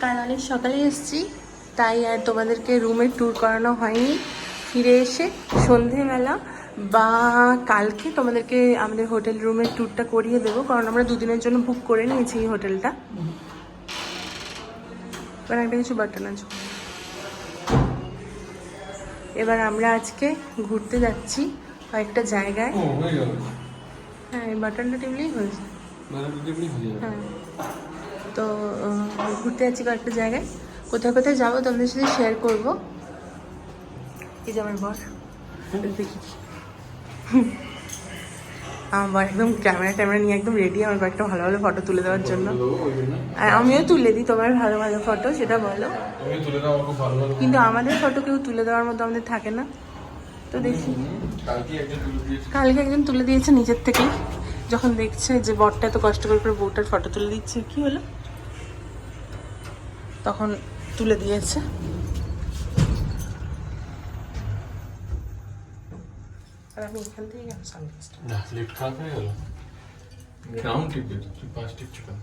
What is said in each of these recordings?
কাল অনেক সকালে এসেছি তাই আর তোমাদেরকে রুমের ট্যুর করানো হয়নি। ফিরে এসে সন্ধেবেলা বা কালকে তোমাদেরকে আমাদের হোটেল রুমের ট্যুরটা করিয়ে দেবো কারণ আমরা দুদিনের জন্য বুক করে নিয়েছি এই হোটেলটা এবার একটা কিছু বাটন আছে এবার আমরা আজকে ঘুরতে যাচ্ছি কয়েকটা জায়গায়। হয়ে এই বাটনটা টিপলেই হয়েছে হ্যাঁ। তো ঘুরতে যাচ্ছি কয়েকটা জায়গায়। কোথায় কোথায় যাব তোমাদের সাথে শেয়ার করব। এই যে আমার বর। দেখি আমার একদম ক্যামেরা ট্যামেরা নিয়ে একদম রেডি আমার কয়েকটা ভালো ভালো ফটো তুলে দেওয়ার জন্য। আমিও তুলে দিই, তোমার ভালো ভালো ফটো সেটা বলো। কিন্তু আমাদের ফটো কেউ তুলে দেওয়ার মতো আমাদের থাকে না। তো দেখি। কালকে একজন তুলে দিয়েছে নিজের থেকেই। যখন দেখছে যে বরটা এত কষ্ট করে করে বউটার ফটো তুলে দিচ্ছে, কি হলো? তখন তুলে দিয়েছে। আর আমি এখান থেকে গেলাম সানগ্লাসটা লিফট খারাপ হয়ে গেল। গ্রাউন্ড টিপে তুই পাঁচ টিপছো কেন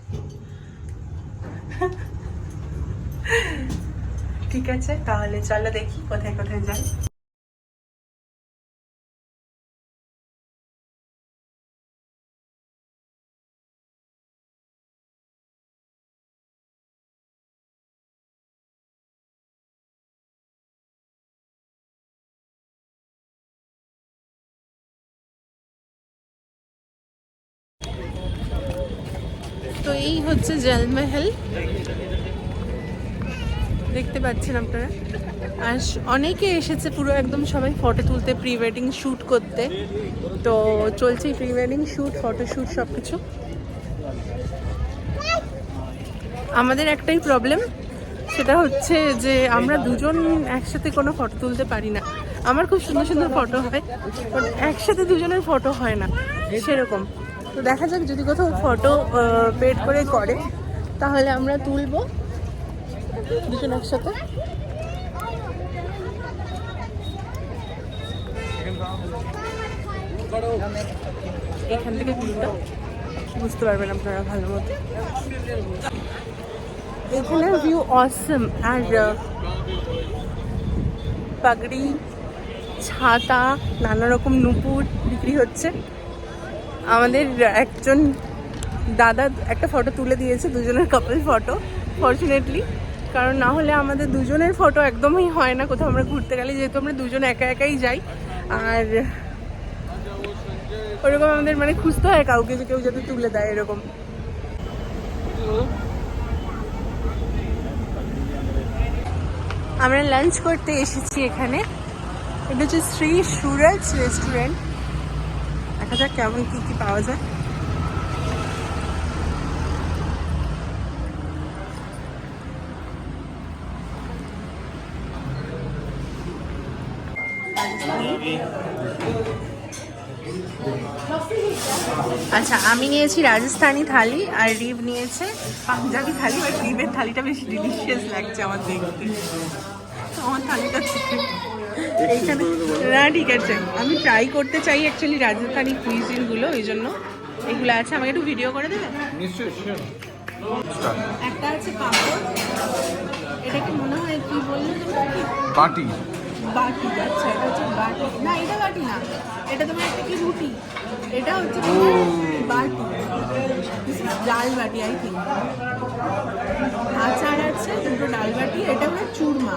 ঠিক আছে তাহলে চলো দেখি কোথায় কোথায় যাই। তো এই হচ্ছে জলমহল। দেখতে পাচ্ছেন আপনারা? আর অনেকে এসেছে পুরো একদম সবাই ফটো তুলতে প্রি ওয়েডিং শ্যুট করতে। তো চলছে pre wedding shoot photo shoot সব কিছু আমাদের একটাই প্রবলেম সেটা হচ্ছে যে আমরা দুজন একসাথে কোনো ফটো তুলতে পারি না। আমার খুব সুন্দর সুন্দর ফটো হয় একসাথে দুজনের ফটো হয় না, সেরকম। তো দেখা যাক যদি কোথাও ফটো পেড করে করে, তাহলে আমরা তুলবো দুজন একসাথে। এখান থেকে ভিউটা বুঝতে পারবেন আপনারা ভালো মতো। এখানের ভিউ অসম আর, পাগড়ি, ছাতা, নানা রকম নুপুর বিক্রি হচ্ছে। আমাদের একজন দাদা একটা ফটো তুলে দিয়েছে, দুজনের কাপল ফটো ফর্চুনেটলি কারণ না হলে আমাদের দুজনের ফটো একদমই হয় না, কোথাও আমরা ঘুরতে গেলে, যেহেতু আমরা দুজন একা একাই যাই। আর ওরকম আমাদের মানে খুঁজতে হয় কাউকে যে কেউ যাতে তুলে দেয় এরকম। আমরা লাঞ্চ করতে এসেছি এখানে। এটা হচ্ছে শ্রী সুরজ রেস্টুরেন্ট দেখা যাক কেমন কি কি পাওয়া যায়। আচ্ছা আমি নিয়েছি রাজস্থানি থালি আর রিব নিয়েছে পাঞ্জাবি থালি বাট রিবের থালিটা বেশি ডিলিশিয়াস লাগছে আমার দেখতে। আমার থালিটা থেকে এইখানে না ঠিক আছে। আমি ট্রাই করতে চাই অ্যাকচুয়ালি রাজস্থানি কুইজিনগুলো ওই জন্য। এগুলো আছে আমাকে একটু ভিডিও করে দেবে? একটা আছে পাঁপড়। এটাকে মনে হয় কি বললে পার্টি বাটি। আচ্ছা এটা হচ্ছে বাটি। না এটা বাটি না। এটা তোমার একটা কি রুটি? এটা হচ্ছে বাটি। ডাল বাটি আই থিঙ্ক আচার আছে দুটো ডাল বাটি এটা হলো চুরমা।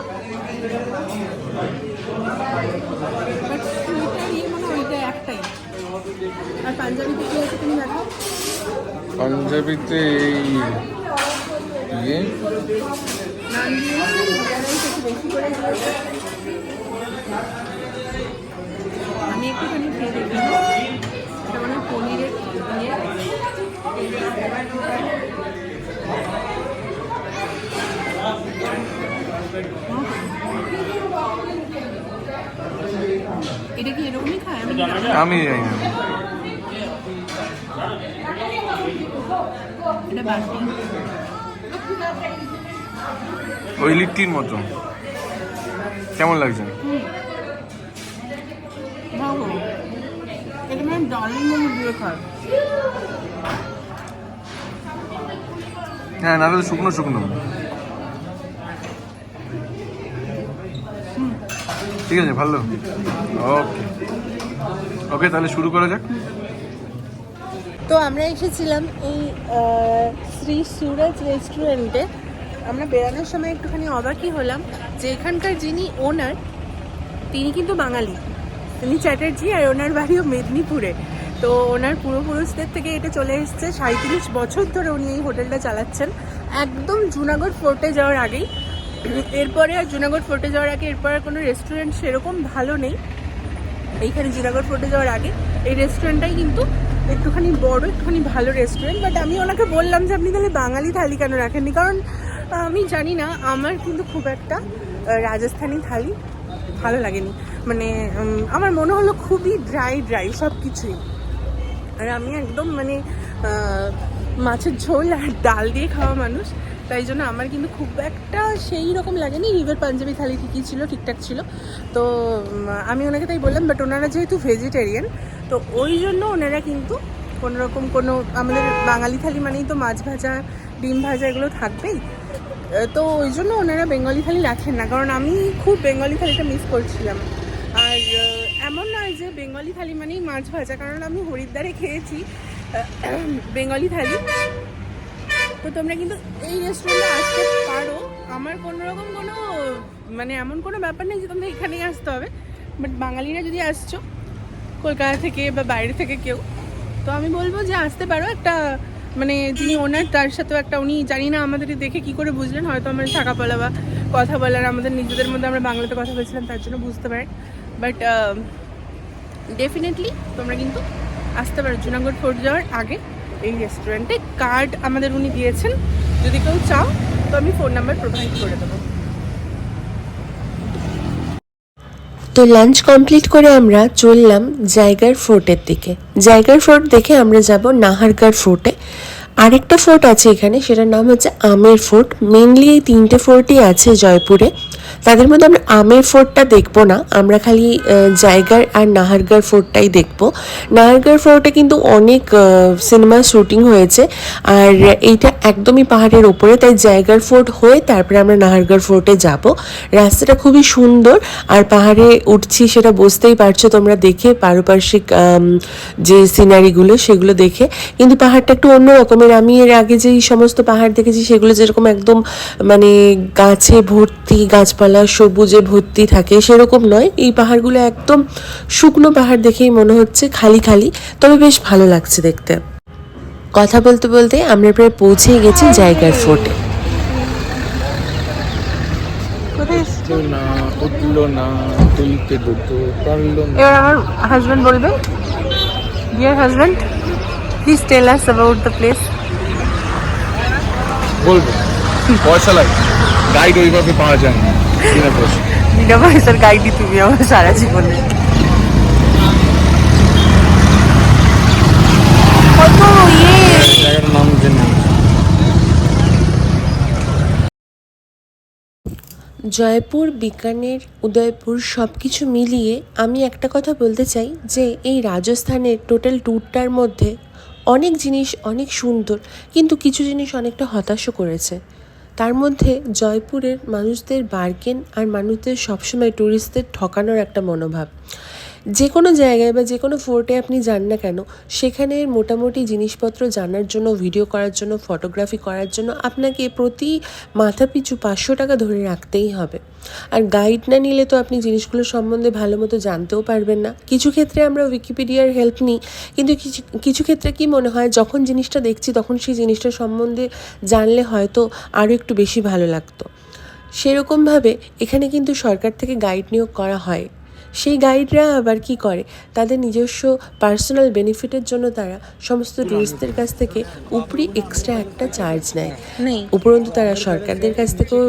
বাট সুইটার ইয়ে মনে ওইটা একটাই। আর পাঞ্জাবিতে কি আছে তুমি দেখো? পাঞ্জাবিতে এই ইয়ে? আমি একটুখানি খেয়ে দেখি এটা মানে পনিরের ইয়ে। এটা কি এরকমই খায়? আমি জানি আমি জানি না। এটা বাটি ওই লিট্টির মতো। কেমন লাগছে? ভালো। এটা মানে দিয়ে খায়। হ্যাঁ না শুকনো শুকনো। ঠিক আছে, ভালো। ওকে ওকে তাহলে শুরু করা যাক। তো আমরা এসেছিলাম এই শ্রী সুরজ রেস্টুরেন্টে। আমরা বেড়ানোর সময় একটুখানি অবাকই হলাম যে এখানকার যিনি ওনার, তিনি কিন্তু বাঙালি। তিনি চ্যাটার্জি আর ওনার বাড়িও মেদিনীপুরে। তো ওনার পূর্বপুরুষদের থেকে এটা চলে এসছে। সাঁত্রিশ বছর ধরে উনি এই হোটেলটা চালাচ্ছেন। একদম জুনাগড় ফোর্টে যাওয়ার আগেই। এরপরে আর জুনাগড় ফোর্টে যাওয়ার আগে এরপর আর কোনো রেস্টুরেন্ট সেরকম ভালো নেই। এইখানে জিরাগড় ফোর্টে যাওয়ার আগে। এই রেস্টুরেন্টটাই কিন্তু একটুখানি বড়, একটুখানি ভালো রেস্টুরেন্ট বাট আমি ওনাকে বললাম যে, আপনি তাহলে বাঙালি থালি কেন রাখেননি? কারণ, আমি জানি না, আমার কিন্তু খুব একটা রাজস্থানি থালি ভালো লাগেনি। মানে আমার মনে হলো খুবই ড্রাই ড্রাই সব কিছুই আর আমি একদম মানে মাছের ঝোল আর ডাল দিয়ে খাওয়া মানুষ। তাই জন্য আমার কিন্তু খুব একটা সেই রকম লাগেনি। রিভার পাঞ্জাবি থালি ঠিকই ছিল, ঠিকঠাক ছিল। তো আমি ওনাকে তাই বললাম বাট ওনারা যেহেতু ভেজিটেরিয়ান তো ওই জন্য ওনারা কিন্তু কোনো রকম কোনো, আমাদের বাঙালি থালি মানেই তো মাছ ভাজা, ডিম ভাজা এগুলো থাকবেই। তো ওই জন্য ওনারা বেঙ্গলি থালি রাখেন না, কারণ আমি খুব বেঙ্গলি থালিটা মিস করছিলাম। আর এমন নয় যে বেঙ্গলি থালি মানেই মাছ ভাজা, কারণ আমি হরিদ্বারে খেয়েছি বেঙ্গলি থালি। তো তোমরা কিন্তু এই রেস্টুরেন্টে আসতে পারো। আমার কোনো রকম কোনো মানে এমন কোনো ব্যাপার নেই যে তোমরা এখানেই আসতে হবে। বাট বাঙালিরা যদি আসছো, কলকাতা থেকে বা বাইরে থেকে কেউ, তো আমি বলব যে আসতে পারো একটা মানে যিনি ওনার, তার সাথেও একটা উনি জানি না আমাদের দেখে কি করে বুঝলেন। হয়তো আমাদের থাকা বলা বা কথা বলার, আমাদের নিজেদের মধ্যে আমরা বাংলাতে কথা বলছিলাম, তার জন্য বুঝতে পারেন। বাট ডেফিনেটলি তোমরা কিন্তু আসতে পারো। জুনাগড় ফোর্ট যাওয়ার আগে। এই রেস্টুরেন্টে কার্ড আমাদের উনি দিয়েছেন। যদি কেউ চাও, তো আমি ফোন নাম্বার প্রোভাইড করে দেবো। তো লাঞ্চ কমপ্লিট করে আমরা চললাম জায়গার ফোর্টের দিকে। জায়গার ফোর্ট দেখে আমরা যাব নাহারগার ফোর্টে আরেকটা ফোর্ট আছে এখানে, সেটার নাম হচ্ছে আমের ফোর্ট মেনলি এই তিনটে ফোর্টই আছে জয়পুরে। তাদের মধ্যে আমরা আমের ফোর্টটা দেখব না, আমরা খালি জায়গার আর নাহারগার ফোর্টটাই দেখব। নাহারগার ফোর্টে কিন্তু অনেক সিনেমা শুটিং হয়েছে আর এইটা একদমই পাহাড়ের ওপরে, তাই জায়গার ফোর্ট হয়ে তারপরে আমরা নাহারগার ফোর্টে যাব। রাস্তাটা খুবই সুন্দর আর পাহাড়ে উঠছি সেটা বুঝতেই পারছ তোমরা দেখে, পারিপার্শ্বিক যে সিনারিগুলো সেগুলো দেখে। কিন্তু পাহাড়টা একটু অন্য রকমের আমি এর আগে যেই সমস্ত পাহাড় দেখেছি সেগুলো যেরকম একদম মানে গাছে ভর্তি গাছপালা সবুজে ভর্তি থাকে সেরকম নয়। এই পাহাড়গুলো একদম শুকনো পাহাড় দেখেই মনে হচ্ছে খালি খালি তবে বেশ ভালো লাগছে দেখতে। কথা বলতে বলতে আমরা প্রায় পৌঁছেই গেছি জায়গার ফোর্টে। এবার আমার হাজব্যান্ড বলবে dear husband please tell us about the place বলব। পয়সা লাগে। গাইড ওইভাবে পাওয়া যায় না। বিনা পয়সার গাইডই তুমি আমার সারা জীবনে। কত ইয়ে। জয়পুর বিকানের উদয়পুর সব কিছু মিলিয়ে আমি একটা কথা বলতে চাই যে এই রাজস্থানের টোটাল ট্যুরটার মধ্যে অনেক জিনিস অনেক সুন্দর কিন্তু কিছু জিনিস অনেকটা হতাশও করেছে। তার মধ্যে জয়পুরের মানুষদের বার্গেন আর মানুষদের সবসময় ট্যুরিস্টদের ঠকানোর একটা মনোভাব। যে কোনো জায়গায় বা যে কোনো ফোর্টে আপনি যান না কেন, সেখানে মোটামুটি জিনিসপত্র জানার জন্য ভিডিও করার জন্য ফটোগ্রাফি করার জন্য আপনাকে প্রতি মাথাপিছু পাঁচশো টাকা ধরে রাখতেই হবে। আর গাইড না নিলে তো আপনি জিনিসগুলো সম্বন্ধে ভালো মতো জানতেও পারবেন না। কিছু ক্ষেত্রে আমরা উইকিপিডিয়ার হেল্প নিই, কিন্তু কিছু কিছু ক্ষেত্রে কি মনে হয়, যখন জিনিসটা দেখছি তখন সেই জিনিসটা সম্বন্ধে জানলে হয়তো আরও একটু বেশি ভালো লাগতো। সেরকমভাবে এখানে কিন্তু সরকার থেকে গাইড নিয়োগ করা হয়। সেই গাইডরা আবার কি করে? তাদের নিজস্ব পার্সোনাল বেনিফিটের জন্য তারা সমস্ত টুরিস্টদের কাছ থেকে উপরি এক্সট্রা একটা চার্জ নেয়। উপরন্তু তারা সরকারদের কাছ থেকেও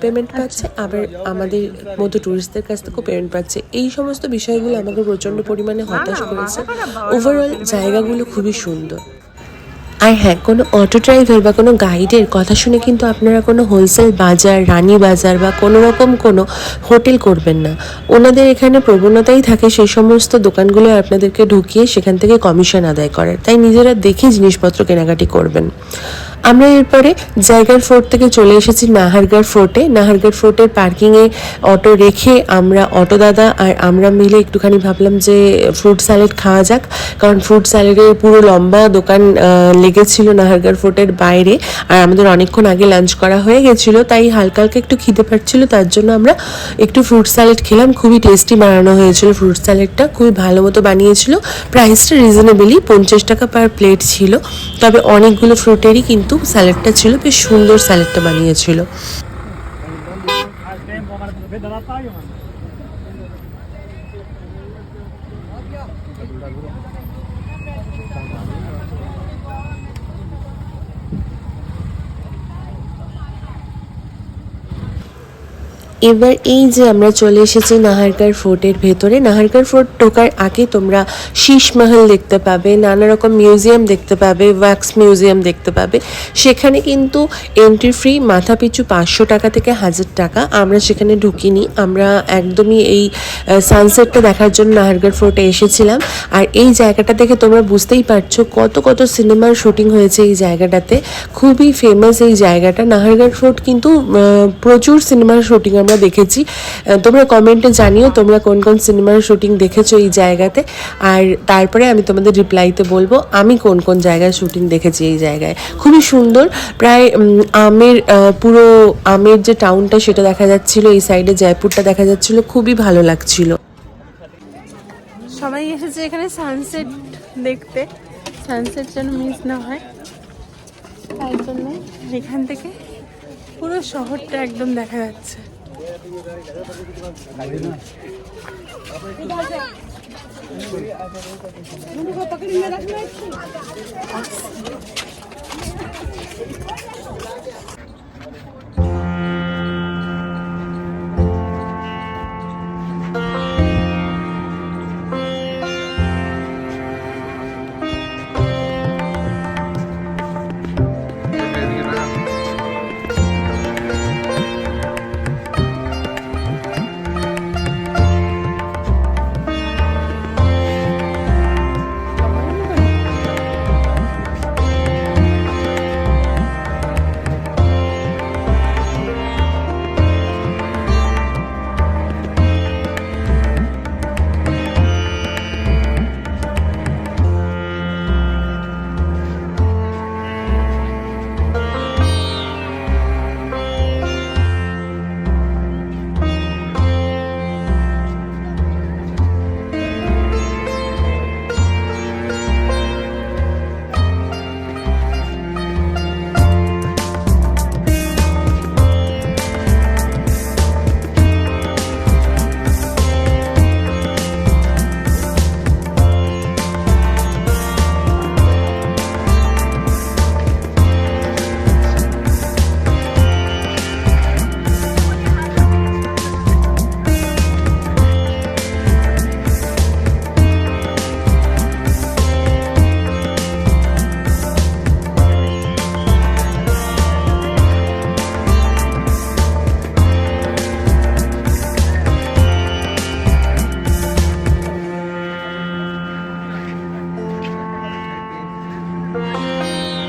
পেমেন্ট পাচ্ছে আবার আমাদের মতো টুরিস্টদের কাছ থেকেও পেমেন্ট পাচ্ছে। এই সমস্ত বিষয়গুলো আমাকে প্রচণ্ড পরিমাণে হতাশ করেছে। ওভারঅল জায়গাগুলো খুবই সুন্দর। আর হ্যাঁ কোনো অটো ড্রাইভার বা কোনো গাইডের কথা শুনে কিন্তু আপনারা কোনো হোলসেল বাজার, রানী বাজার বা কোনো রকম কোনো হোটেল করবেন না। ওনাদের এখানে প্রবণতাই থাকে সেই সমস্ত দোকানগুলো আপনাদেরকে ঢুকিয়ে সেখান থেকে কমিশন আদায় করার। তাই নিজেরা দেখে জিনিসপত্র কেনাকাটি করবেন। আমরা এরপরে জায়গার ফোর্ট থেকে চলে এসেছি নাহারগার ফোর্টে নাহারগার ফোর্টের পার্কিংয়ে অটো রেখে আমরা অটো দাদা আর আমরা মিলে একটুখানি ভাবলাম যে ফ্রুট স্যালাড খাওয়া যাক। কারণ ফ্রুট স্যালাডের পুরো লম্বা দোকান লেগেছিল নাহারগার ফোর্টের বাইরে। আর আমাদের অনেকক্ষণ আগে লাঞ্চ করা হয়ে গেছিল, তাই হালকা হালকা একটু খিদে পাচ্ছিল, তার জন্য আমরা একটু ফ্রুট স্যালাড খেলাম। খুবই টেস্টি বানানো হয়েছিল ফ্রুট স্যালাডটা খুবই ভালো মতো বানিয়েছিল। প্রাইসটা রিজনেবলি পঞ্চাশ টাকা পার প্লেট ছিল। তবে অনেকগুলো ফ্রুটেরই কিন্তু স্যালাডটা ছিল বেশ সুন্দর স্যালাডটা বানিয়েছিল। এবার এই যে আমরা চলে এসেছি নাহারগার ফোর্টের ভেতরে নাহারগার ফোর্ট ঢোকার আগে তোমরা শীষ মহল দেখতে পাবে, নানা রকম মিউজিয়াম দেখতে পাবে, ওয়াক্স মিউজিয়াম দেখতে পাবে। সেখানে কিন্তু এন্ট্রি ফ্রি মাথা পিছু পাঁচশো টাকা থেকে হাজার টাকা। আমরা সেখানে ঢুকিনি, আমরা একদমই এই সানসেটটা দেখার জন্য নাহারগড় ফোর্টে এসেছিলাম। আর এই জায়গাটা দেখে তোমরা বুঝতেই পারছ কত কত সিনেমার শুটিং হয়েছে এই জায়গাটাতে। খুবই ফেমাস এই জায়গাটা। নাহারগড় ফোর্ট কিন্তু প্রচুর সিনেমার শুটিং আমরা দেখেছি। তোমরা কমেন্টে জানিও তোমরা কোন কোন সিনেমার শুটিং দেখেছ এই জায়গাতে। আর তারপরে আমি তোমাদের রিপ্লাইতে বলব, আমি কোন কোন জায়গায় শুটিং দেখেছি এই জায়গায়। খুবই সুন্দর, প্রায় আমের পুরো আমের যে টাউনটা সেটা দেখা যাচ্ছিল, এই সাইডে জয়পুরটা দেখা যাচ্ছিল, খুবই ভালো লাগছিল। সবাই এসেছে এখানে সানসেট দেখতে। সানসেট যেন মিস না হয়। তাই জন্য এখান থেকে পুরো শহরটা একদম দেখা যাচ্ছে। मुंडू को पकड़ में रखना